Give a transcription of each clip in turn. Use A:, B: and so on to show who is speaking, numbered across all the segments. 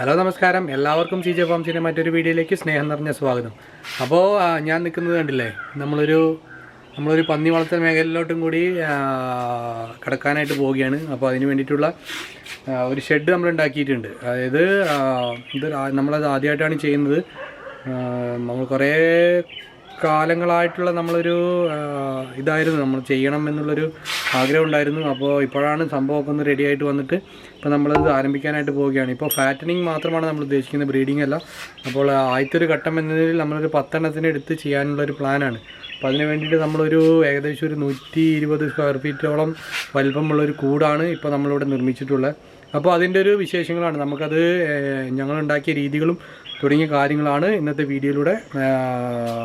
A: Hello നമസ്കാരം. എല്ലാവർക്കും C J ഫാംസിന്റെ മറ്റൊരു വീഡിയോയിലേക്ക് സ്നേഹം നിറഞ്ഞ സ്വാഗതം. അപ്പോൾ ഞാൻ നിൽക്കുന്നത് കണ്ടില്ലേ? നമ്മളൊരു നമ്മളൊരു പന്നി വളർത്തൽ മേഖലയിലോട്ടും കൂടി കിടക്കാനായിട്ട് പോവുകയാണ്. അപ്പോൾ അതിന് വേണ്ടിയിട്ടുള്ള ഒരു ഷെഡ് നമ്മൾ ഉണ്ടാക്കിയിട്ടുണ്ട്. അതായത് ഇത് നമ്മളത് ആദ്യമായിട്ടാണ് ചെയ്യുന്നത്. നമ്മൾ കുറേ കാലങ്ങളായിട്ടുള്ള നമ്മളൊരു ഇതായിരുന്നു. നമ്മൾ ചെയ്യണം എന്നുള്ളൊരു ആഗ്രഹം ഉണ്ടായിരുന്നു. അപ്പോൾ ഇപ്പോഴാണ് സംഭവമൊക്കെ ഒന്ന് റെഡി ആയിട്ട് വന്നിട്ട് ഇപ്പോൾ നമ്മളത് ആരംഭിക്കാനായിട്ട് പോവുകയാണ്. ഇപ്പോൾ ഫാറ്റനിങ് മാത്രമാണ് നമ്മൾ ഉദ്ദേശിക്കുന്നത് ബ്രീഡിംഗ് അല്ല. അപ്പോൾ ആദ്യത്തെ ഒരു ഘട്ടം എന്നതിൽ നമ്മളൊരു പത്തെണ്ണത്തിന് എടുത്ത് ചെയ്യാനുള്ള ഒരു പ്ലാനാണ് അപ്പോൾ അതിന് വേണ്ടിയിട്ട് നമ്മളൊരു ഏകദേശം ഒരു നൂറ്റി ഇരുപത് സ്ക്വയർ ഫീറ്റോളം വലിപ്പമുള്ള ഒരു കൂടാണ് ഇപ്പോൾ നമ്മളിവിടെ നിർമ്മിച്ചിട്ടുള്ളത്. അപ്പോൾ അതിന്റെ ഒരു വിശേഷങ്ങളാണ്. നമുക്കത് ഞങ്ങളുണ്ടാക്കിയ രീതികളും തുടങ്ങിയ കാര്യങ്ങളാണ് ഇന്നത്തെ വീഡിയോയിലൂടെ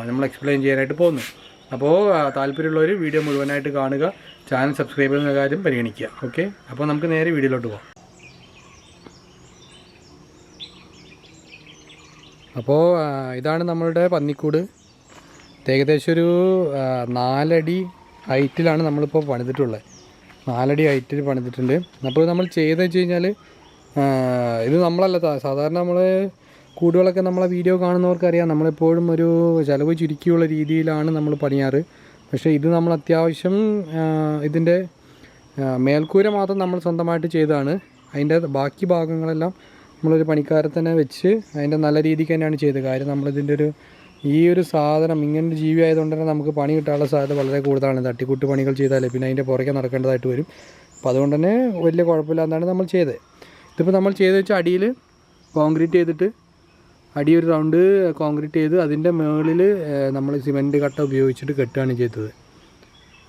A: നമ്മൾ എക്സ്പ്ലെയിൻ ചെയ്യാനായിട്ട് പോകുന്നത്. അപ്പോൾ താല്പര്യമുള്ളവർ വീഡിയോ മുഴുവനായിട്ട് കാണുക ചാനൽ സബ്സ്ക്രൈബ് ചെയ്യുന്ന കാര്യം പരിഗണിക്കുക. ഓക്കെ അപ്പോൾ നമുക്ക് നേരെ വീഡിയോയിലോട്ട് പോകാം അപ്പോൾ ഇതാണ് നമ്മളുടെ പന്നിക്കൂട്. ഏകദേശം ഒരു നാലടി ഹൈറ്റിലാണ് നമ്മളിപ്പോൾ പണിതിട്ടുള്ളത്. നാലടി ഹൈറ്റിൽ പണിതിട്ടുണ്ട്. അപ്പോൾ നമ്മൾ ചെയ്തെന്ന് വെച്ച് കഴിഞ്ഞാൽ ഇത് നമ്മളല്ല സാധാരണ നമ്മൾ കൂടുകളൊക്കെ നമ്മളെ വീഡിയോ കാണുന്നവർക്കറിയാം. നമ്മളെപ്പോഴും ഒരു ചിലവ് ചുരുക്കിയുള്ള രീതിയിലാണ് നമ്മൾ പണിയാറ്. പക്ഷേ ഇത് നമ്മൾ അത്യാവശ്യം ഇതിന്റെ മേൽക്കൂര മാത്രം നമ്മൾ സ്വന്തമായിട്ട് ചെയ്തതാണ്. അതിന്റെ ബാക്കി ഭാഗങ്ങളെല്ലാം നമ്മളൊരു പണിക്കാരെ തന്നെ വെച്ച് അതിന്റെ നല്ല രീതിക്ക് തന്നെയാണ് ചെയ്തത്. കാര്യം നമ്മളിതിന്റെ ഒരു ഈ ഒരു സാധനം ഇങ്ങനെ ഒരു ജീവി ആയതുകൊണ്ട് തന്നെ നമുക്ക് പണി കിട്ടാനുള്ള സാധ്യത വളരെ കൂടുതലാണ്. തട്ടിക്കൂട്ട് പണികൾ ചെയ്താലേ പിന്നെ അതിന്റെ പുറകെ നടക്കേണ്ടതായിട്ട് വരും. അപ്പോൾ അതുകൊണ്ട് തന്നെ വലിയ കുഴപ്പമില്ലാന്നാണ് നമ്മൾ ചെയ്തത്. ഇതിപ്പോൾ നമ്മൾ ചെയ്ത് വെച്ച അടിയിൽ കോൺക്രീറ്റ് ചെയ്തിട്ട് അടി ഒരു റൗണ്ട് കോൺക്രീറ്റ് ചെയ്ത് അതിന്റെ മുകളിൽ നമ്മൾ സിമന്റ് കട്ട ഉപയോഗിച്ചിട്ട് കെട്ടുകയാണ് ചെയ്തത്.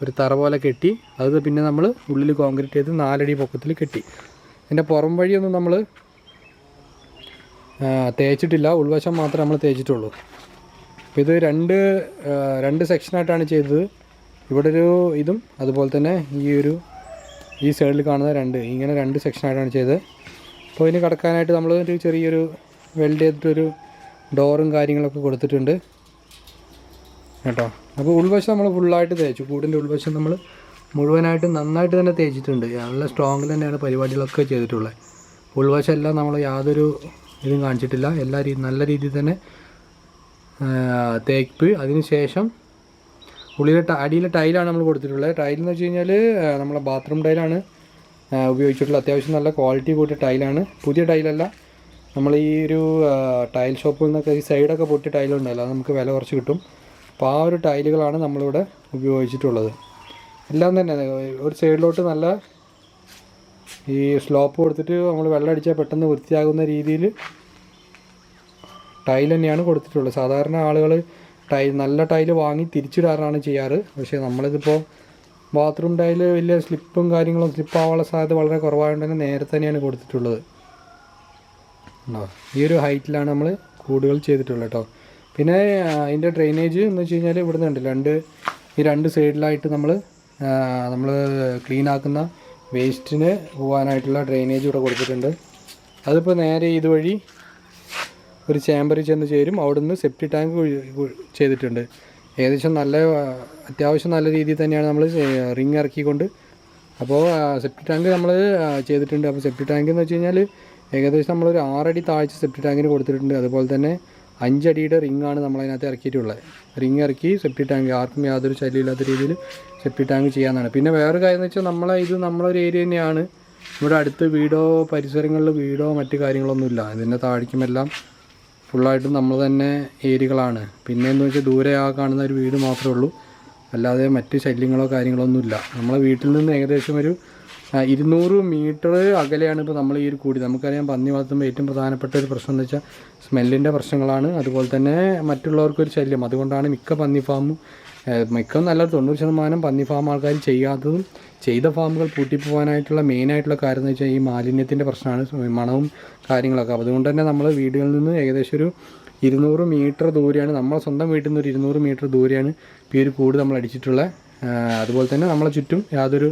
A: ഒരു തറ പോലെ കെട്ടി അത് പിന്നെ നമ്മൾ ഉള്ളിൽ കോൺക്രീറ്റ് ചെയ്ത് നാലടി പൊക്കത്തിൽ കെട്ടി. അതിന്റെ പുറം വഴിയൊന്നും നമ്മൾ തേച്ചിട്ടില്ല. ഉൾവശം മാത്രമേ നമ്മൾ തേച്ചിട്ടുള്ളൂ. അപ്പോൾ ഇത് രണ്ട് രണ്ട് സെക്ഷനായിട്ടാണ് ചെയ്തത്. ഇവിടെ ഒരു ഇതും അതുപോലെ തന്നെ ഈ ഒരു ഈ സൈഡിൽ കാണുന്ന രണ്ട് ഇങ്ങനെ രണ്ട് സെക്ഷനായിട്ടാണ് ചെയ്തത്. അപ്പോൾ ഇതിന് കടക്കാനായിട്ട് നമ്മൾ ഒരു ചെറിയൊരു വെൽഡ് ചെയ്തിട്ടൊരു ഡോറും കാര്യങ്ങളൊക്കെ കൊടുത്തിട്ടുണ്ട്. കേട്ടോ? അപ്പോൾ ഉൾവശം നമ്മൾ ഫുള്ളായിട്ട് തേച്ചു. കൂടിന്റെ ഉൾവശം നമ്മൾ മുഴുവനായിട്ട് നന്നായിട്ട് തന്നെ തേച്ചിട്ടുണ്ട്. നല്ല സ്ട്രോങ്ങിൽ തന്നെയാണ് പരിപാടികളൊക്കെ ചെയ്തിട്ടുള്ളത് ഉൾവശം എല്ലാം നമ്മൾ യാതൊരു ഇതും കാണിച്ചിട്ടില്ല. എല്ലാ രീതി നല്ല രീതിയിൽ തന്നെ തേപ്പ്. അതിന് ശേഷം ഉള്ളിലെ അടിയിലെ ടൈലാണ് നമ്മൾ കൊടുത്തിട്ടുള്ളത് ടൈൽ എന്ന് വെച്ച് കഴിഞ്ഞാൽ നമ്മളെ ബാത്റൂം ടൈലാണ് ഉപയോഗിച്ചിട്ടുള്ളത് ഉപയോഗിച്ചിട്ടുള്ള അത്യാവശ്യം നല്ല ക്വാളിറ്റി കൂട്ടിയ ടൈലാണ്. പുതിയ ടൈലല്ല. നമ്മൾ ഈ ഒരു ടൈൽ ഷോപ്പിൽ നിന്നൊക്കെ ഈ സൈഡൊക്കെ പൊട്ടി ടൈലുണ്ടല്ലോ അത് നമുക്ക് വില കുറച്ച് കിട്ടും. അപ്പോൾ ആ ഒരു ടൈലുകളാണ് നമ്മളിവിടെ ഉപയോഗിച്ചിട്ടുള്ളത്. എല്ലാം തന്നെ ഒരു സൈഡിലോട്ട് നല്ല ഈ സ്ലോപ്പ് കൊടുത്തിട്ട് നമ്മൾ വെള്ളം അടിച്ചാൽ പെട്ടെന്ന് വൃത്തിയാകുന്ന രീതിയിൽ ടൈൽ തന്നെയാണ് കൊടുത്തിട്ടുള്ളത്. സാധാരണ ആളുകൾ ടൈൽ നല്ല ടൈൽ വാങ്ങി തിരിച്ചിടാറാണ് ചെയ്യാറ്. പക്ഷേ നമ്മളിതിപ്പോൾ ബാത്റൂം ടൈൽ വലിയ സ്ലിപ്പും കാര്യങ്ങളും സ്ലിപ്പ് ആവാനുള്ള സാധ്യത വളരെ കുറവായതുകൊണ്ട് തന്നെ നേരെ തന്നെയാണ് കൊടുത്തിട്ടുള്ളത്. ഉണ്ടോ? ഈ ഒരു ഹൈറ്റിലാണ് നമ്മൾ കൂടുകൾ ചെയ്തിട്ടുള്ളത് കേട്ടോ പിന്നെ അതിന്റെ ഡ്രെയിനേജ് എന്ന് വെച്ച് കഴിഞ്ഞാൽ ഇവിടെ നിന്നുണ്ട് രണ്ട് ഈ രണ്ട് സൈഡിലായിട്ട് നമ്മൾ നമ്മൾ ക്ലീൻ ആക്കുന്ന വേസ്റ്റിന് പോകാനായിട്ടുള്ള ഡ്രെയിനേജ് ഇവിടെ കൊടുത്തിട്ടുണ്ട്. അതിപ്പോൾ നേരെ ഇതുവഴി ഒരു ചേമ്പറിൽ ചെന്ന് ചേരും. അവിടെ നിന്ന് സെപ്റ്റി ടാങ്ക് ചെയ്തിട്ടുണ്ട്. ഏകദേശം നല്ല അത്യാവശ്യം നല്ല രീതിയിൽ തന്നെയാണ് നമ്മൾ റിങ് ഇറക്കിക്കൊണ്ട്. അപ്പോൾ സെപ്റ്റി ടാങ്ക് നമ്മൾ ചെയ്തിട്ടുണ്ട്. അപ്പോൾ സെപ്റ്റി ടാങ്ക് എന്ന് വെച്ച് കഴിഞ്ഞാൽ ഏകദേശം നമ്മളൊരു ആറടി താഴ്ച സെപ്റ്റി ടാങ്കിന് കൊടുത്തിട്ടുണ്ട്. അതുപോലെ തന്നെ അഞ്ചടിയുടെ റിംഗ് ആണ് നമ്മളതിനകത്ത് ഇറക്കിയിട്ടുള്ളത്. റിങ് ഇറക്കി സെപ്റ്റി ടാങ്ക് ആർക്കും യാതൊരു ശല്യമില്ലാത്ത രീതിയിൽ സെപ്റ്റി ടാങ്ക് ചെയ്യാമെന്നാണ് പിന്നെ വേറൊരു കാര്യം എന്ന് വെച്ചാൽ നമ്മളെ ഇത് നമ്മളൊരു ഏരിയ തന്നെയാണ്. ഇവിടെ അടുത്ത് വീടോ പരിസരങ്ങളിൽ വീടോ മറ്റു കാര്യങ്ങളൊന്നുമില്ല. ഇതിന്റെ താഴേക്കുമെല്ലാം ഫുള്ളായിട്ടും നമ്മൾ തന്നെ ഏരിയകളാണ്. പിന്നെ എന്ന് വെച്ചാൽ ദൂരെ ആ കാണുന്ന ഒരു വീട് മാത്രമേ ഉള്ളൂ. അല്ലാതെ മറ്റ് ശല്യങ്ങളോ കാര്യങ്ങളോ ഒന്നുമില്ല നമ്മളെ വീട്ടിൽ നിന്ന് ഏകദേശം ഒരു ഇരുന്നൂറ് മീറ്റർ അകലെയാണ് ഇപ്പോൾ നമ്മൾ ഈ ഒരു കൂടി. നമുക്കറിയാം പന്നി വളർത്തുമ്പോൾ ഏറ്റവും പ്രധാനപ്പെട്ട ഒരു പ്രശ്നം എന്ന് വെച്ചാൽ സ്മെല്ലിന്റെ പ്രശ്നങ്ങളാണ്. അതുപോലെ തന്നെ മറ്റുള്ളവർക്കൊരു ശല്യം. അതുകൊണ്ടാണ് മിക്ക പന്നി ഫാമും മിക്ക നല്ല തൊണ്ണൂറ് ശതമാനം പന്നി ഫാം ആൾക്കാർ ചെയ്യാത്തതും ചെയ്ത ഫാമുകൾ പൂട്ടിപ്പോകാനായിട്ടുള്ള മെയിനായിട്ടുള്ള കാര്യം എന്ന് വെച്ചാൽ ഈ മാലിന്യത്തിന്റെ പ്രശ്നമാണ് മണവും കാര്യങ്ങളൊക്കെ. അതുകൊണ്ട് തന്നെ നമ്മൾ വീടുകളിൽ നിന്ന് ഏകദേശം ഒരു ഇരുന്നൂറ് മീറ്റർ ദൂരെയാണ്. നമ്മളെ സ്വന്തം വീട്ടിൽ നിന്ന് ഒരു ഇരുന്നൂറ് മീറ്റർ ദൂരെയാണ് ഈ ഒരു കൂട് നമ്മൾ അടിച്ചിട്ടുള്ളത് അതുപോലെ തന്നെ നമ്മളെ ചുറ്റും യാതൊരു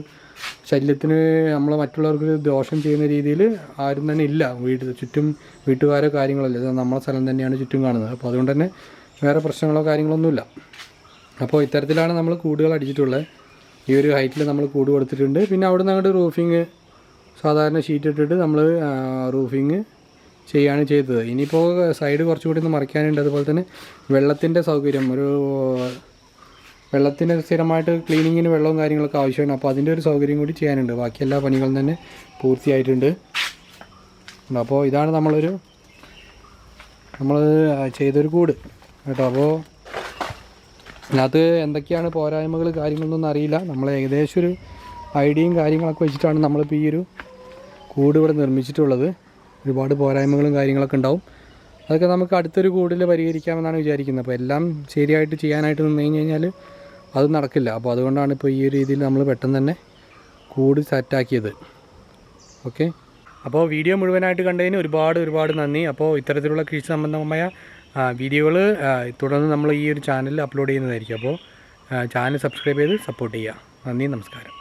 A: ശല്യത്തിന് നമ്മൾ മറ്റുള്ളവർക്ക് ദോഷം ചെയ്യുന്ന രീതിയിൽ ആരും തന്നെ ഇല്ല വീട് ചുറ്റും വീട്ടുകാരോ കാര്യങ്ങളല്ല നമ്മളെ സ്ഥലം തന്നെയാണ് ചുറ്റും കാണുന്നത്. അപ്പോൾ അതുകൊണ്ട് തന്നെ വേറെ പ്രശ്നങ്ങളോ കാര്യങ്ങളൊന്നുമില്ല അപ്പോൾ ഇത്തരത്തിലാണ് നമ്മൾ കൂടുകൾ അടിച്ചിട്ടുള്ളത്. ഈ ഒരു ഹൈറ്റിൽ നമ്മൾ കൂട് കൊടുത്തിട്ടുണ്ട്. പിന്നെ അവിടെ നിന്ന് അങ്ങോട്ട് റൂഫിങ് സാധാരണ ഷീറ്റ് ഇട്ടിട്ട് നമ്മൾ റൂഫിങ് ചെയ്യാണ് ചെയ്തത്. ഇനിയിപ്പോൾ സൈഡ് കുറച്ചുകൂടി ഒന്ന് മറിക്കാനുണ്ട്. അതുപോലെ തന്നെ വെള്ളത്തിന്റെ സൗകര്യം. ഒരു വെള്ളത്തിന് സ്ഥിരമായിട്ട് ക്ലീനിങ്ങിന് വെള്ളവും കാര്യങ്ങളൊക്കെ ആവശ്യമാണ്. അപ്പോൾ അതിന്റെ ഒരു സൗകര്യം കൂടി ചെയ്യാനുണ്ട്. ബാക്കി എല്ലാ പണികളും തന്നെ പൂർത്തിയായിട്ടുണ്ട്. അപ്പോൾ ഇതാണ് നമ്മളൊരു നമ്മൾ ചെയ്തൊരു കൂട്. കേട്ടോ അപ്പോൾ അതിനകത്ത് എന്തൊക്കെയാണ് പോരായ്മകൾ കാര്യങ്ങളൊന്നും അറിയില്ല. നമ്മൾ ഏകദേശം ഒരു ഐഡിയയും കാര്യങ്ങളൊക്കെ വെച്ചിട്ടാണ് നമ്മളിപ്പോൾ ഈ ഒരു കൂട് ഇവിടെ നിർമ്മിച്ചിട്ടുള്ളത്. ഒരുപാട് പോരായ്മകളും കാര്യങ്ങളൊക്കെ ഉണ്ടാവും. അതൊക്കെ നമുക്ക് അടുത്തൊരു കൂടിൽ പരിഹരിക്കാമെന്നാണ് വിചാരിക്കുന്നത്. അപ്പോൾ എല്ലാം ശരിയായിട്ട് ചെയ്യാനായിട്ട് നിന്ന് കഴിഞ്ഞ് കഴിഞ്ഞാൽ അത് നടക്കില്ല. അപ്പോൾ അതുകൊണ്ടാണ് ഇപ്പോൾ ഈ രീതിയിൽ നമ്മൾ പെട്ടെന്ന് തന്നെ കൂട് സെറ്റാക്കിയത് ഓക്കെ അപ്പോൾ വീഡിയോ മുഴുവനായിട്ട് കണ്ടതിന് ഒരുപാട് ഒരുപാട് നന്ദി. അപ്പോൾ ഇത്തരത്തിലുള്ള കൃഷി സംബന്ധമായ വീഡിയോകൾ തുടർന്ന് നമ്മൾ ഈ ഒരു ചാനലിൽ അപ്ലോഡ് ചെയ്യുന്നതായിരിക്കും. അപ്പോൾ ചാനൽ സബ്സ്ക്രൈബ് ചെയ്ത് സപ്പോർട്ട് ചെയ്യുക. നന്ദി നമസ്കാരം.